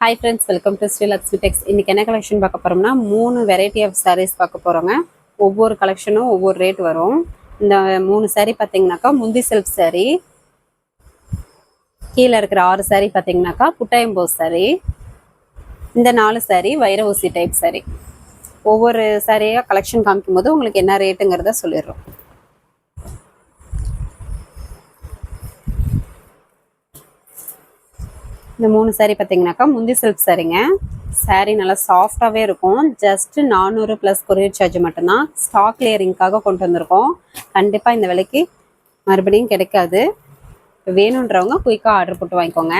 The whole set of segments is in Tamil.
Hi friends welcome to Sri Lakshmi tex இன்னைக்கு என்ன கலெக்ஷன் பார்க்க போறோம்னா மூணு வெரைட்டி ஆஃப் சாரீஸ் பார்க்க போகிறோங்க ஒவ்வொரு கலெக்ஷனும் ஒவ்வொரு ரேட் வரும். இந்த மூணு சாரீ பார்த்தீங்கன்னாக்கா முந்தி செல்ஃப் saree கீழே இருக்கிற ஆறு சாரீ பார்த்தீங்கன்னாக்கா புட்டாயம்போ saree இந்த நாலு saree வைர ஊசி டைப் saree. ஒவ்வொரு சாரியாக கலெக்ஷன் காமிக்கும் போது உங்களுக்கு என்ன ரேட்டுங்கிறத சொல்லிடுறோம். இந்த மூணு saree பார்த்தீங்கன்னாக்கா முந்தி சில்க் சாரீங்க சாரீ நல்லா சாஃப்டாகவே இருக்கும். ஜஸ்ட் நானூறு ப்ளஸ் கொரியர் சார்ஜ் மட்டும்தான் ஸ்டாக் கிளியரிங்காக கொண்டு வந்திருக்கோம். கண்டிப்பாக இந்த விலைக்கு மறுபடியும் கிடைக்காது. வேணுன்றவங்க குயிக்காக ஆர்டர் போட்டு வாங்கிக்கோங்க.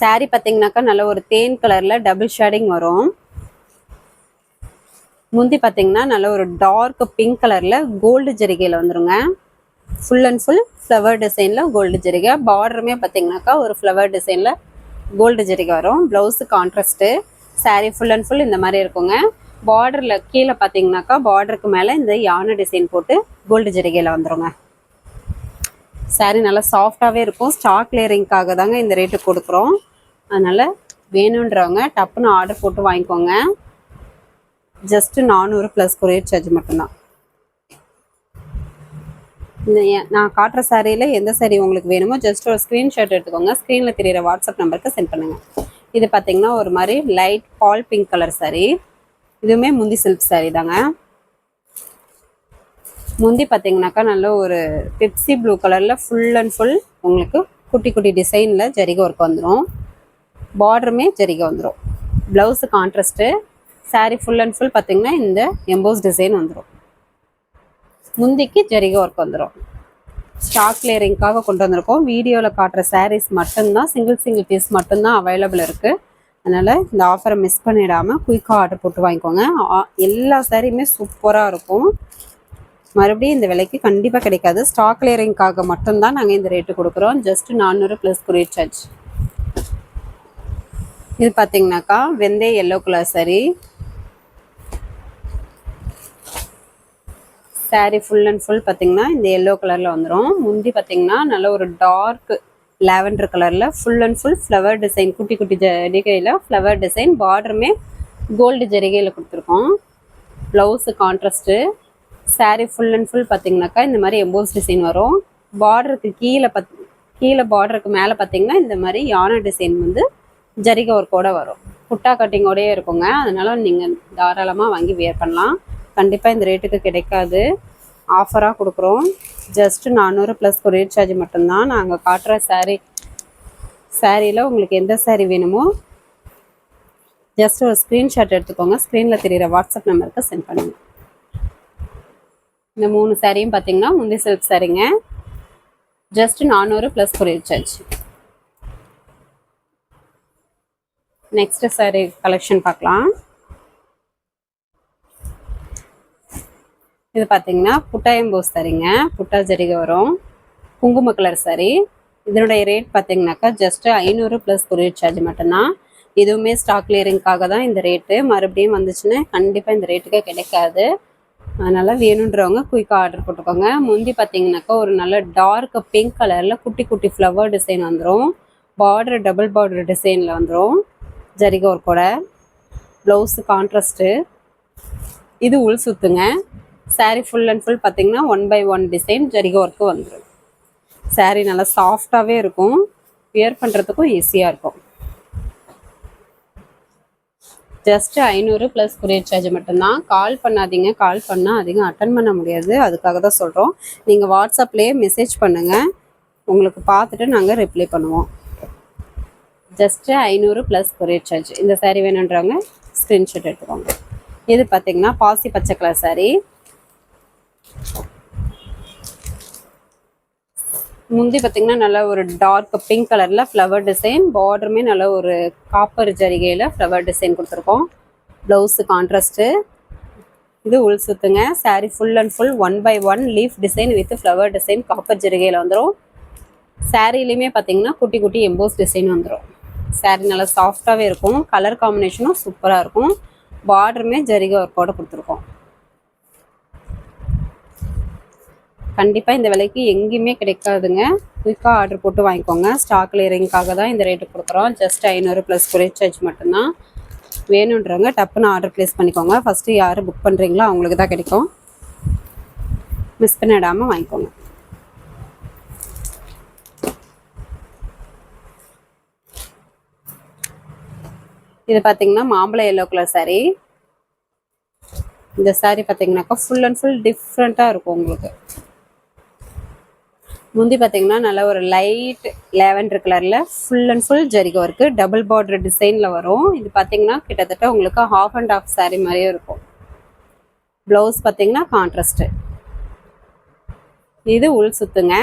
Saree பார்த்தீங்கன்னாக்கா நல்ல ஒரு தேன் கலரில் டபுள் ஷேடிங் வரும். முந்தி பார்த்தீங்கன்னா நல்ல ஒரு டார்க் பிங்க் கலரில் கோல்டு ஜெரிகையில் வந்துருங்க. ஃபுல் அண்ட் ஃபுல் ஃப்ளவர் டிசைனில் கோல்டு ஜெரிகை. பார்டருமே பார்த்தீங்கன்னாக்கா ஒரு ஃப்ளவர் டிசைனில் கோல்டு ஜெரிகை வரும். Blouse contrast saree full and full இந்த மாதிரி இருக்குங்க. பார்டரில் கீழே பார்த்தீங்கன்னாக்கா பார்டருக்கு மேலே இந்த யானை டிசைன் போட்டு கோல்டு ஜெரிகையில் வந்துருங்க. சாரீ நல்லா சாஃப்டாகவே இருக்கும். ஸ்டாக் கிளியரிங்காக தாங்க இந்த ரேட்டு கொடுக்குறோம். அதனால் வேணுன்றவங்க டப்புன்னு ஆர்டர் போட்டு வாங்கிக்கோங்க. ஜஸ்ட்டு நானூறு ப்ளஸ் கொரியர் சார்ஜ் மட்டும்தான். இந்த நான் காட்டுற சாரியில் எந்த சாரீ உங்களுக்கு வேணுமோ ஜஸ்ட் ஒரு ஸ்க்ரீன்ஷாட் எடுத்துக்கோங்க. ஸ்க்ரீனில் தெரியிற வாட்ஸ்அப் நம்பருக்கு சென்ட் பண்ணுங்கள் இது பார்த்தீங்கன்னா ஒரு மாதிரி லைட் பால் பிங்க் கலர் சாரீ இதுவுமே முந்தி சில்க் சாரீ தாங்க. முந்தி பார்த்தீங்கன்னாக்கா நல்ல ஒரு பெப்சி ப்ளூ கலரில் ஃபுல் அண்ட் ஃபுல் உங்களுக்கு குட்டி குட்டி டிசைனில் ஜரிகை ஒர்க் வந்துடும் பார்டருமே ஜரிகை வந்துடும் blouse contrast saree full and full பார்த்தீங்கன்னா இந்த எம்போஸ் டிசைன் வந்துடும் முந்திக்கு ஜரிகை ஒர்க் வந்துடும் ஸ்டாக் கிளியரிங்காக கொண்டு வந்திருக்கோம். வீடியோவில் காட்டுற சாரீஸ் மட்டும்தான் சிங்கிள் சிங்கிள் பீஸ் மட்டும்தான் அவைலபிள் இருக்குது அதனால் இந்த ஆஃபரை மிஸ் பண்ணிடாமல் குயிக்காக ஆர்டர் போட்டு வாங்கிக்கோங்க. எல்லா சாரியுமே சூப்பராக இருக்கும். மறுபடியும் இந்த விலைக்கு கண்டிப்பாக கிடைக்காது. ஸ்டாக் கிளியரிங்காக மட்டும்தான் நாங்கள் இந்த ரேட்டு கொடுக்குறோம். ஜஸ்ட் நானூறு ப்ளஸ் குரியர் சார்ஜ் இது பார்த்தீங்கன்னாக்கா வெந்தய yellow colour saree. Saree full and full பார்த்தீங்கன்னா இந்த எல்லோ கலரில் வந்துடும் முந்தி பார்த்தீங்கன்னா நல்ல ஒரு டார்க் லாவெண்டர் கலரில் full and full flower design குட்டி குட்டி ஜரிகையில் ஃப்ளவர் டிசைன் பார்டருமே கோல்டு ஜரிகையில் கொடுத்துருக்கோம். Blouse contrast saree full and full பார்த்தீங்கன்னாக்கா இந்த மாதிரி எம்போஸ் டிசைன் வரும். பார்டருக்கு கீழே பத் கீழே பார்டருக்கு மேலே பார்த்தீங்கன்னா இந்த மாதிரி யானை டிசைன் வந்து ஜரிகை ஒர்க்கோட வரும். புட்டா கட்டிங்கோடயே இருக்குங்க. அதனால் நீங்கள் தாராளமாக வாங்கி வியர் பண்ணலாம். கண்டிப்பாக இந்த ரேட்டுக்கு கிடைக்காது. ஆஃபராக கொடுக்குறோம். ஜஸ்ட் நானூறு ப்ளஸ் கொரியர் சார்ஜ் மட்டும்தான். நாங்கள் காட்டுற சாரீ சாரியில் உங்களுக்கு எந்த சாரீ வேணுமோ ஜஸ்ட் ஒரு ஸ்க்ரீன்ஷாட் எடுத்துக்கோங்க. ஸ்க்ரீனில் தெரிகிற வாட்ஸ்அப் நம்பருக்கு சென்ட் பண்ணுங்கள் இந்த மூணு சாரியும் பார்த்தீங்கன்னா முந்தி சில்க் சாரிங்க ஜஸ்ட் நானூறு plus courier charge next saree collection பார்க்கலாம். இது பார்த்தீங்கன்னா புட்டாயம்போஸ் சரிங்க. புட்டா ஜரிகை வரும். குங்கும கலர் சாரி. இதனுடைய ரேட் பார்த்தீங்கன்னாக்கா ஜஸ்ட் ஐநூறு ப்ளஸ் கொரியர் சார்ஜ் மட்டும்தான். இதுவுமே ஸ்டாக் கிளியரிங்காக தான் இந்த ரேட்டு மறுபடியும் வந்துச்சுன்னா கண்டிப்பாக இந்த ரேட்டுக்கே கிடைக்காது. அதனால் வேணுன்றவங்க குயிக்காக ஆர்டர் போட்டுக்கோங்க. முந்தி பார்த்தீங்கன்னாக்கா ஒரு நல்ல டார்க் பிங்க் கலரில் குட்டி குட்டி ஃப்ளவர் டிசைன் வந்துடும் பார்டர் டபுள் பார்டர் டிசைனில் வந்துடும் ஜரிகை கூட. ப்ளவுஸு கான்ட்ராஸ்ட்டு இது உள் சுத்துங்க. சாரீ ஃபுல் அண்ட் ஃபுல் பார்த்தீங்கன்னா ஒன் பை ஒன் டிசைன் ஜரிக ஒர்க்கு வந்துடும் சாரீ நல்லா சாஃப்டாகவே இருக்கும். வியர் பண்ணுறதுக்கும் ஈஸியாக இருக்கும். ஜஸ்ட்டு ஐநூறு ப்ளஸ் குரியர் சார்ஜ் மட்டும்தான். கால் பண்ணாதீங்க. கால் பண்ணால் அதிகம் அட்டன் பண்ண முடியாது. அதுக்காக தான் சொல்கிறோம் நீங்கள் வாட்ஸ்அப்லேயே மெசேஜ் பண்ணுங்கள் உங்களுக்கு பார்த்துட்டு நாங்கள் ரிப்ளை பண்ணுவோம். ஜஸ்ட்டு ஐநூறு ப்ளஸ் கொரியர் சார்ஜ் இந்த சாரீ வேணுன்றவங்க ஸ்க்ரீன்ஷாட் எடுத்துக்கோங்க. இது பார்த்தீங்கன்னா பாசி பச்சை கலர் சாரீ முந்தி பார்த்தீங்கன்னா நல்ல ஒரு டார்க் பிங்க் கலரில் ஃப்ளவர் டிசைன் பார்டருமே நல்ல ஒரு காப்பர் ஜரிகையில் ஃப்ளவர் டிசைன் கொடுத்துருக்கோம். ப்ளவுஸு கான்ட்ராஸ்ட்டு இது உள் சுத்துங்க. Saree full and full one by one leaf design with flower design copper ஜரிகையில் வந்துடும் சாரீலையுமே பார்த்தீங்கன்னா குட்டி குட்டி எம்போஸ் டிசைன் வந்துடும் சாரீ நல்லா சாஃப்டாகவே இருக்கும். கலர் காம்பினேஷனும் சூப்பராக இருக்கும். பார்டருமே ஜரிகை ஒர்க்கோட கொடுத்துருக்கோம். கண்டிப்பாக இந்த விலைக்கு எங்கேயுமே கிடைக்காதுங்க. குயிக்காக ஆர்டர் போட்டு வாங்கிக்கோங்க. ஸ்டாக் கிளியரிங்காக தான் இந்த ரேட்டு கொடுக்குறோம். ஜஸ்ட் ஐநூறு ப்ளஸ் கொரியர் சார்ஜ் மட்டும்தான். வேணுன்றவங்க டப்புன்னு ஆர்டர் ப்ளேஸ் பண்ணிக்கோங்க. ஃபஸ்ட்டு யார் புக் பண்ணுறீங்களோ அவங்களுக்கு தான் கிடைக்கும். மிஸ் பண்ணிடாமல் வாங்கிக்கோங்க. இது பார்த்தீங்கன்னா மாம்பழ எல்லோ கலர் சாரீ இந்த சாரீ பார்த்தீங்கன்னாக்கா ஃபுல் அண்ட் ஃபுல் டிஃப்ரெண்ட்டாக இருக்கும் உங்களுக்கு. முந்தி பார்த்தீங்கன்னா நல்ல ஒரு லைட் லேவண்டர் கலரில் ஃபுல் அண்ட் ஃபுல் ஜரிகை ஒர்க்கு டபுள் பார்டர் டிசைனில் வரும். இது பார்த்தீங்கன்னா கிட்டத்தட்ட உங்களுக்கு ஹாஃப் அண்ட் ஆஃப் சாரீ மாதிரியே இருக்கும். ப்ளவுஸ் பார்த்தீங்கன்னா கான்ட்ராஸ்ட்டு இது உள் சுத்துங்க.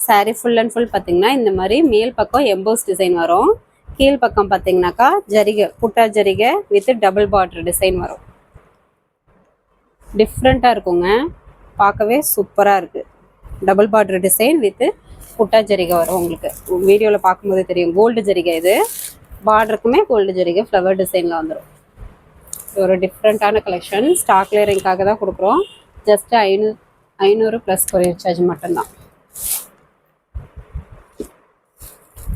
சாரீ ஃபுல் அண்ட் ஃபுல் பார்த்தீங்கன்னா இந்த மாதிரி மேல் பக்கம் எம்போஸ் டிசைன் வரும். கீழ் பக்கம் பார்த்தீங்கன்னாக்கா ஜரிகை புட்டா ஜரிகை வித் டபுள் பார்டர் டிசைன் வரும். டிஃப்ரெண்ட்டாக இருக்குங்க. பார்க்கவே சூப்பராக இருக்குது டபுள் பார்டர் டிசைன் வித் புட்டா ஜரிகை வரும் உங்களுக்கு. வீடியோவில் பார்க்கும்போது தெரியும். கோல்டு ஜரிகை இது. பார்டருக்குமே கோல்டு ஜரிகை ஃப்ளவர் டிசைனில் வந்துடும் ஒரு டிஃப்ரெண்ட்டான கலெக்ஷன் ஸ்டாக் கிளியரிங்காக தான் கொடுக்குறோம். ஜஸ்ட் ஐநூ ஐநூறு ப்ளஸ் கொரியர் சார்ஜ் மட்டும்தான்.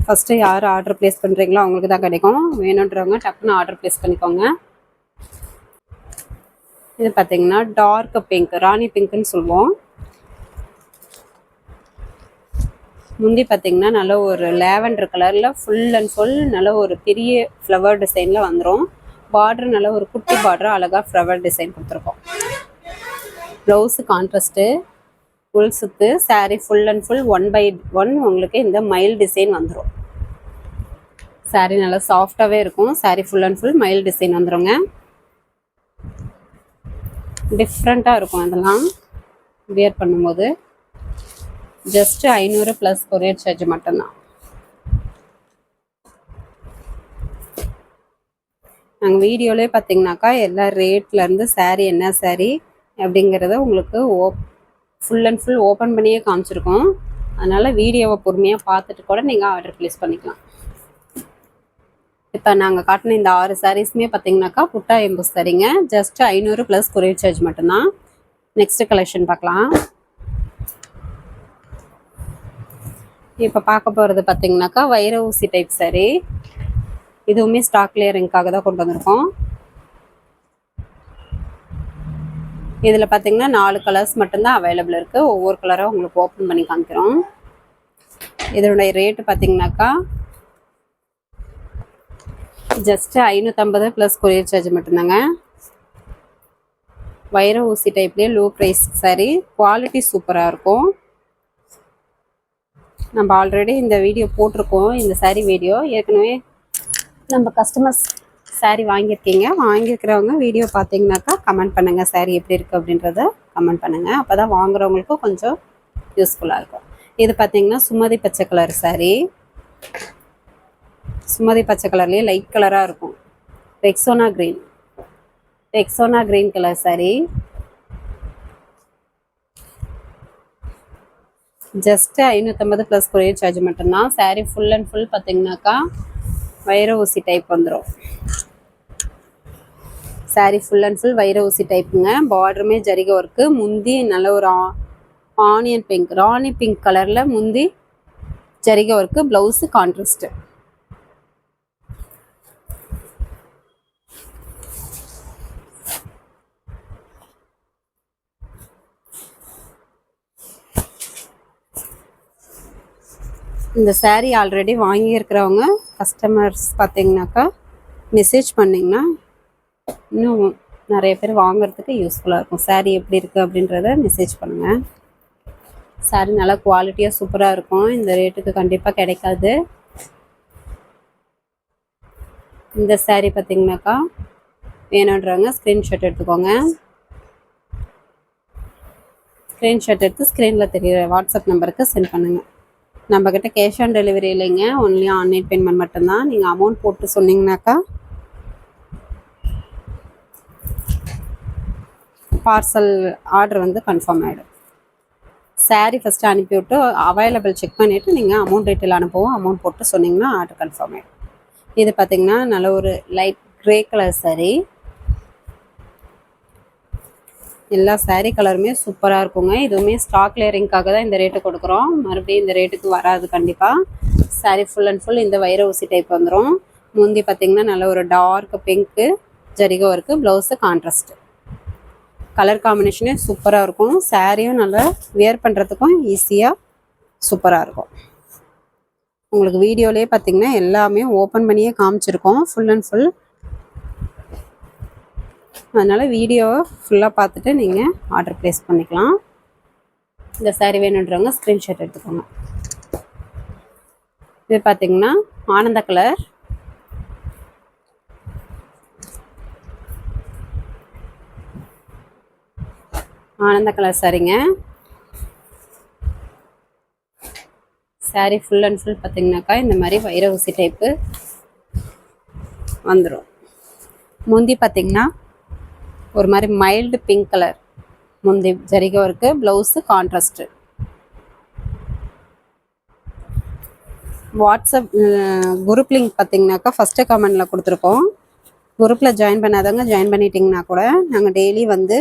ஃபஸ்ட்டு யார் ஆர்டர் ப்ளேஸ் பண்ணுறீங்களோ அவங்களுக்கு தான் கிடைக்கும். வேணுன்றவங்க டக்குன்னு ஆர்டர் ப்ளேஸ் பண்ணிக்கோங்க. இது பார்த்தீங்கன்னா டார்க் பிங்க் ராணி பிங்க்னு சொல்லுவோம். முந்தி பார்த்தீங்கன்னா நல்ல ஒரு லேவண்டர் கலரில் ஃபுல் அண்ட் ஃபுல் நல்ல ஒரு பெரிய ஃப்ளவர் டிசைனில் வந்துடும் பார்டர் நல்ல ஒரு குட்டி பார்டர் அழகாக ஃப்ளவர் டிசைன் கொடுத்துருக்கோம். ப்ளவுஸு கான்ட்ராஸ்ட்டு ஃபுல் சுத்து saree full and full one by one உங்களுக்கு இந்த மயில் டிசைன் வந்துடும் saree நல்லா சாஃப்டாகவே இருக்கும். Saree ஃபுல் அண்ட் ஃபுல் மயில் டிசைன் வந்துருங்க. டிஃப்ரெண்ட்டாக இருக்கும் அதெல்லாம். வியர் பண்ணும்போது. ஜஸ்ட் ஐநூறு ப்ளஸ் கொரியர் சார்ஜ் மட்டும்தான். நாங்கள் வீடியோலேயே பார்த்தீங்கன்னாக்கா எல்லா ரேட்லேருந்து சாரீ என்ன சாரீ அப்படிங்கிறத உங்களுக்கு ஓப் ஃபுல் அண்ட் ஃபுல் ஓப்பன் பண்ணியே காமிச்சிருக்கோம். அதனால் வீடியோவை பொறுமையாக பார்த்துட்டு கூட நீங்கள் ஆர்டர் ப்ளேஸ் பண்ணிக்கலாம். இப்போ நாங்கள் காட்டின இந்த ஆறு சாரீஸுமே பார்த்தீங்கன்னாக்கா புட்டா எம்பூஸ் சரிங்க ஜஸ்ட் ஐநூறு ப்ளஸ் கொரியர் சார்ஜ் மட்டும்தான். நெக்ஸ்ட் கலெக்ஷன் பார்க்கலாம். இப்போ பார்க்க போகிறது பார்த்தீங்கன்னாக்கா வைர ஊசி டைப் சரி இதுவுமே ஸ்டாக் கிளியரிங்காக தான் கொண்டு வந்திருக்கோம். இதில் பார்த்தீங்கன்னா நாலு கலர்ஸ் மட்டும்தான் அவைலபிள் இருக்குது ஒவ்வொரு கலராக உங்களுக்கு ஓப்பன் பண்ணி காமிக்கிறோம். இதனுடைய ரேட்டு பார்த்தீங்கன்னாக்கா ஜஸ்ட்டு ஐநூற்றம்பது ப்ளஸ் கொரியர் சார்ஜ் மட்டும்தாங்க. வைர ஊசி டைப்லேயே லோ ப்ரைஸ் saree. குவாலிட்டி சூப்பராக இருக்கும். நம்ம ஆல்ரெடி இந்த வீடியோ போட்டிருக்கோம் இந்த saree வீடியோ ஏற்கனவே நம்ம கஸ்டமர்ஸ் saree வாங்கியிருக்கீங்க. வாங்கியிருக்கிறவங்க வீடியோ பார்த்தீங்கன்னாக்கா கமெண்ட் பண்ணுங்கள் saree எப்படி இருக்குது அப்படின்றத கமெண்ட் பண்ணுங்கள் அப்போ தான் வாங்குறவங்களுக்கும் கொஞ்சம் யூஸ்ஃபுல்லாக இருக்கும். இது பார்த்தீங்கன்னா சுமதி பச்சை கலர் saree. சுமதி பச்சை கலர்லேயே லைட் கலராக இருக்கும். Rexona green Rexona green colour saree. Just ஐநூற்றம்பது ப்ளஸ் கொரியர் சார்ஜ் மட்டும்தான். சாரீ ஃபுல் அண்ட் ஃபுல் பார்த்தீங்கன்னாக்கா வைர ஊசி டைப் வந்துடும் சாரீ ஃபுல் அண்ட் ஃபுல் வைர ஊசி டைப்புங்க பார்டருமே ஜரிக ஒர்க்கு முந்தி நல்ல ஒரு ஆனியன் பிங்க் ராணி பிங்க் கலரில் முந்தி ஜரிக ஒர்க்கு ப்ளவுஸு கான்ட்ராஸ்ட்டு இந்த சேரீ ஆல்ரெடி வாங்கியிருக்கிறவங்க கஸ்டமர்ஸ் பார்த்தீங்கன்னாக்கா மெசேஜ் பண்ணிங்கன்னா இன்னும் நிறைய பேர் வாங்குறதுக்கு யூஸ்ஃபுல்லாக இருக்கும். சாரீ எப்படி இருக்குது அப்படின்றத மெசேஜ் பண்ணுங்கள் saree நல்லா குவாலிட்டியாக சூப்பராக இருக்கும். இந்த ரேட்டுக்கு கண்டிப்பாக கிடைக்காது. இந்த சாரீ பார்த்தீங்கன்னாக்கா வேணுன்றவங்க ஸ்க்ரீன்ஷாட் எடுத்துக்கோங்க. ஸ்க்ரீன்ஷாட் எடுத்து ஸ்க்ரீனில் தெரிகிற வாட்ஸ்அப் நம்பருக்கு சென்ட் பண்ணுங்கள் நம்மக்கிட்ட கேஷ் ஆன் டெலிவரி இல்லைங்க. ஒன்லி ஆன்லைன் பேமெண்ட் மட்டும்தான். நீங்கள் அமௌண்ட் போட்டு சொன்னீங்கன்னாக்கா பார்சல் ஆர்டர் வந்து கன்ஃபார்ம் ஆகிடும் saree ஃபஸ்ட்டு அனுப்பிவிட்டு அவைலபிள் செக் பண்ணிவிட்டு நீங்கள் அமௌண்ட் டீட்டெயில் அனுப்புவோம் அமௌண்ட் போட்டு சொன்னீங்கன்னா ஆர்டர் கன்ஃபார்ம் ஆகிடும் இது பார்த்தீங்கன்னா நல்ல ஒரு லைட் க்ரே கலர் saree. எல்லா சாரீ கலருமே சூப்பராக இருக்குங்க. இதுவுமே ஸ்டாக் லேயரிங்காக தான் இந்த ரேட்டு கொடுக்குறோம். மறுபடியும் இந்த ரேட்டுக்கு வராது கண்டிப்பாக சாரீ ஃபுல் அண்ட் ஃபுல் இந்த வைர ஊசி டைப் வந்துடும் முந்தி பார்த்தீங்கன்னா நல்ல ஒரு டார்க் பிங்க்கு ஜரிகை ஒர்க்கு ப்ளவுஸு கான்ட்ராஸ்ட் கலர் காம்பினேஷனே சூப்பராக இருக்கும். சாரியும் நல்லா வியர் பண்ணுறதுக்கும் ஈஸியாக சூப்பராக இருக்கும். உங்களுக்கு வீடியோலேயே பார்த்திங்கன்னா எல்லாமே ஓப்பன் பண்ணியே காமிச்சிருக்கோம். ஃபுல் அண்ட் ஃபுல் அதனால் வீடியோவை ஃபுல்லாக பார்த்துட்டு நீங்கள் ஆர்டர் ப்ளேஸ் பண்ணிக்கலாம். இந்த சாரீ வேணுன்றவங்க ஸ்க்ரீன்ஷாட் எடுத்துக்கோங்க. இது பார்த்தீங்கன்னா ஆனந்த கலர் ஆனந்த கலர் சாரிங்க சாரீ ஃபுல் அண்ட் ஃபுல் பார்த்தீங்கன்னாக்கா இந்த மாதிரி வைர ஊசி டைப்பு வந்துடும் முந்தி பார்த்தீங்கன்னா ஒரு மாதிரி மைல்டு பிங்க் கலர் முந்தி ஜரிகை work blouse contrast WhatsApp group link பார்த்தீங்கன்னாக்கா ஃபஸ்ட்டு கமெண்டில் கொடுத்துருக்கோம். குரூப்பில் ஜாயின் பண்ணாதவங்க ஜாயின் பண்ணிட்டீங்கன்னா கூட நாங்கள் டெய்லி வந்து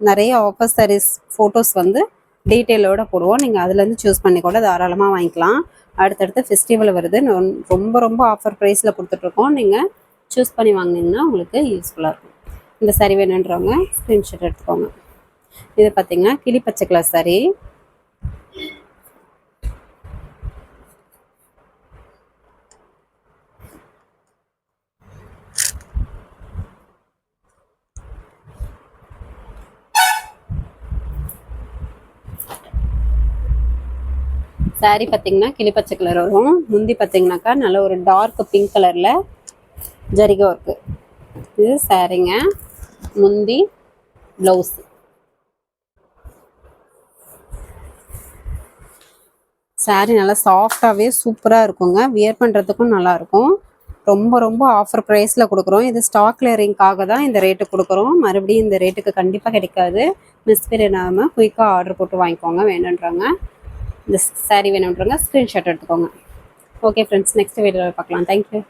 நிறைய ஆஃபர் சாரீஸ் ஃபோட்டோஸ் வந்து டீட்டெயிலோடு போடுவோம். நீங்கள் அதுலேருந்து சூஸ் பண்ணி கூட தாராளமாக வாங்கிக்கலாம். அடுத்தடுத்து ஃபெஸ்டிவல் வருது. ரொம்ப ரொம்ப ஆஃபர் ப்ரைஸில் கொடுத்துட்ருக்கோம் நீங்கள் சூஸ் பண்ணி வாங்கினீங்கன்னா உங்களுக்கு யூஸ்ஃபுல்லாக இருக்கும். இந்த saree வேணுன்றவங்க ஸ்க்ரீன்ஷாட் எடுத்துக்கோங்க. இது பார்த்தீங்கன்னா கிளி பச்சை கலர் saree. saree பார்த்தீங்கன்னா கிளி பச்சை கலர் வரும். முந்தி பார்த்தீங்கன்னாக்கா நல்ல ஒரு டார்க் பிங்க் கலரில் ஜரிகை ஒர்க்கு இது சாரீங்க முந்தி ப்ளவுஸ் சாரீ நல்லா சாஃப்டாகவே சூப்பராக இருக்குங்க. வியர் பண்ணுறதுக்கும் நல்லாயிருக்கும் ரொம்ப ரொம்ப ஆஃபர் ப்ரைஸில் கொடுக்குறோம். இது ஸ்டாக் கிளியரிங்காக தான் இந்த ரேட்டு கொடுக்குறோம். மறுபடியும் இந்த ரேட்டுக்கு கண்டிப்பாக கிடைக்காது. மிஸ் பண்ணாமல் குயிக்காக ஆர்டர் போட்டு வாங்கிக்கோங்க. வேணுன்றாங்க இந்த சாரீ வேணுன்றாங்க ஸ்க்ரீன்ஷாட் எடுத்துக்கோங்க. ஓகே ஃப்ரெண்ட்ஸ் நெக்ஸ்ட் வீடியோவில் பார்க்கலாம். Thank you